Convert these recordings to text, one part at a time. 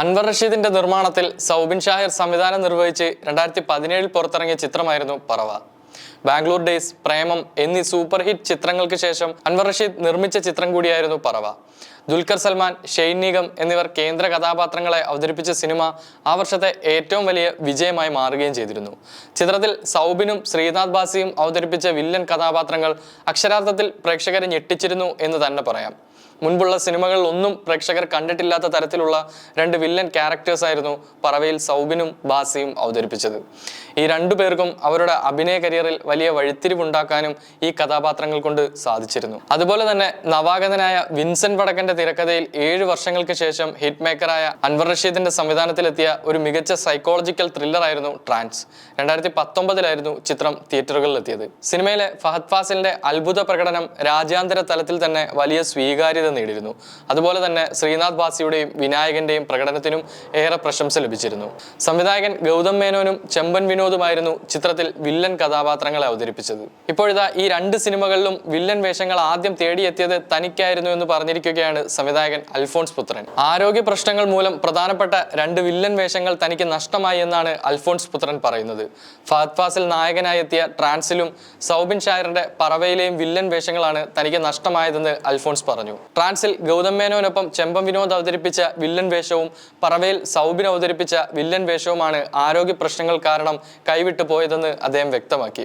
അൻവർ റഷീദിന്റെ നിർമ്മാണത്തിൽ സൗബിൻ ഷാഹിർ സംവിധാനം നിർവഹിച്ച് രണ്ടായിരത്തി പതിനേഴിൽ പുറത്തിറങ്ങിയ ചിത്രമായിരുന്നു പറവ. ബാംഗ്ലൂർ ഡേയ്സ് പ്രേമം എന്നീ സൂപ്പർ ഹിറ്റ് ചിത്രങ്ങൾക്ക് ശേഷം അൻവർ റഷീദ് നിർമ്മിച്ച ചിത്രം കൂടിയായിരുന്നു പറവ. ദുൽഖർ സൽമാൻ ഷെയ്ൻ നിഗം എന്നിവർ കേന്ദ്ര കഥാപാത്രങ്ങളെ അവതരിപ്പിച്ച സിനിമ ആ വർഷത്തെ ഏറ്റവും വലിയ വിജയമായി മാറുകയും ചെയ്തിരുന്നു. ചിത്രത്തിൽ സൗബിനും ശ്രീനാഥ് ബാസിയും അവതരിപ്പിച്ച വില്ലൻ കഥാപാത്രങ്ങൾ അക്ഷരാർത്ഥത്തിൽ പ്രേക്ഷകരെ ഞെട്ടിച്ചിരുന്നു എന്ന് തന്നെ പറയാം. മുൻപുള്ള സിനിമകളിൽ ഒന്നും പ്രേക്ഷകർ കണ്ടിട്ടില്ലാത്ത തരത്തിലുള്ള രണ്ട് വില്ലൻ ക്യാരക്ടേഴ്സ് ആയിരുന്നു പറവയിൽ സൗബിനും ബാസിയും അവതരിപ്പിച്ചത്. ഈ രണ്ടു പേർക്കും അവരുടെ അഭിനയ കരിയറിൽ വലിയ വഴിത്തിരിവുണ്ടാക്കാനും ഈ കഥാപാത്രങ്ങൾ കൊണ്ട് സാധിച്ചിരുന്നു. അതുപോലെ തന്നെ നവാഗതനായ വിൻസെന്റ് വടക്കന്റെ തിരക്കഥയിൽ ഏഴ് വർഷങ്ങൾക്ക് ശേഷം ഹിറ്റ് മേക്കറായ അൻവർ റഷീദിന്റെ സംവിധാനത്തിലെത്തിയ ഒരു മികച്ച സൈക്കോളജിക്കൽ ത്രില്ലർ ആയിരുന്നു ട്രാൻസ്. രണ്ടായിരത്തി പത്തൊമ്പതിലായിരുന്നു ചിത്രം തിയേറ്ററുകളിലെത്തിയത് സിനിമയിലെ ഫഹദ് ഫാസിലിന്റെ അത്ഭുത പ്രകടനം രാജ്യാന്തര തലത്തിൽ തന്നെ വലിയ സ്വീകാര്യത നേടിയിരുന്നു. അതുപോലെ തന്നെ ശ്രീനാഥ് ബാസിയുടെയും വിനായകന്റെയും പ്രകടനത്തിനും ഏറെ പ്രശംസ ലഭിച്ചിരുന്നു. സംവിധായകൻ ഗൗതം മേനോനും ചെമ്പൻ വിനോദുമായിരുന്നു ചിത്രത്തിൽ വില്ലൻ കഥാപാത്രങ്ങളെ അവതരിപ്പിച്ചത്. ഇപ്പോഴിതാ ഈ രണ്ട് സിനിമകളിലും വില്ലൻ വേഷങ്ങൾ ആദ്യം തേടിയെത്തിയത് തനിക്കായിരുന്നു എന്ന് പറഞ്ഞിരിക്കുകയാണ് സംവിധായകൻ അൽഫോൺസ് പുത്രൻ. ആരോഗ്യ പ്രശ്നങ്ങൾ മൂലം പ്രധാനപ്പെട്ട രണ്ട് വില്ലൻ വേഷങ്ങൾ തനിക്ക് നഷ്ടമായി എന്നാണ് അൽഫോൺസ് പുത്രൻ പറയുന്നത്. ഫഹദ് ഫാസിൽ നായകനായി എത്തിയ ട്രാൻസിലും സൗബിൻ ഷായറിന്റെ പറവയിലെയും വില്ലൻ വേഷങ്ങളാണ് തനിക്ക് നഷ്ടമായതെന്ന് അൽഫോൺസ് പറഞ്ഞു. ട്രാൻസിൽ ഗൗതം മേനോനൊപ്പം ചെമ്പം വിനോദ് അവതരിപ്പിച്ച വില്ലൻ വേഷവും പറവയിൽ സൗബിൻ അവതരിപ്പിച്ച വില്ലൻ വേഷവുമാണ് ആരോഗ്യ പ്രശ്നങ്ങൾ കാരണം കൈവിട്ടു പോയതെന്ന് അദ്ദേഹം വ്യക്തമാക്കി.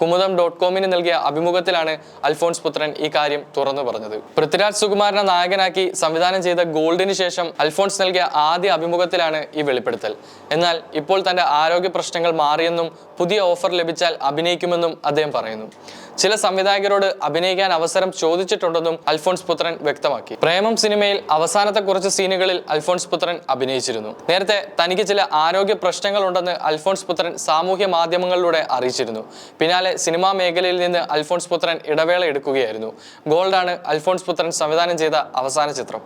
കുമുദം ഡോട്ട് കോമിന് നൽകിയ അഭിമുഖത്തിലാണ് അൽഫോൺസ് പുത്രൻ ഈ കാര്യം തുറന്നു പറഞ്ഞത്. പൃഥ്വിരാജ് സുകുമാരനെ നായകനാക്കി സംവിധാനം ചെയ്ത ഗോൾഡിന് ശേഷം അൽഫോൺസ് നൽകിയ ആദ്യ അഭിമുഖത്തിലാണ് ഈ വെളിപ്പെടുത്തൽ. എന്നാൽ ഇപ്പോൾ തന്റെ ആരോഗ്യ പ്രശ്നങ്ങൾ മാറിയെന്നും പുതിയ ഓഫർ ലഭിച്ചാൽ അഭിനയിക്കുമെന്നും അദ്ദേഹം പറയുന്നു. ചില സംവിധായകരോട് അഭിനയിക്കാൻ അവസരം ചോദിച്ചിട്ടുണ്ടെന്നും അൽഫോൺസ് പുത്രൻ വ്യക്തമാക്കി. പ്രേമം സിനിമയിൽ അവസാനത്തെ കുറച്ച് സീനുകളിൽ അൽഫോൺസ് പുത്രൻ അഭിനയിച്ചിരുന്നു. നേരത്തെ തനിക്ക് ചില ആരോഗ്യ പ്രശ്നങ്ങൾ ഉണ്ടെന്ന് അൽഫോൺസ് പുത്രൻ സാമൂഹ്യ മാധ്യമങ്ങളിലൂടെ അറിയിച്ചിരുന്നു. പിന്നാലെ സിനിമാ മേഖലയിൽ നിന്ന് അൽഫോൺസ് പുത്രൻ ഇടവേള എടുക്കുകയായിരുന്നു. ഗോൾഡാണ് അൽഫോൺസ് പുത്രൻ സംവിധാനം ചെയ്ത അവസാന ചിത്രം.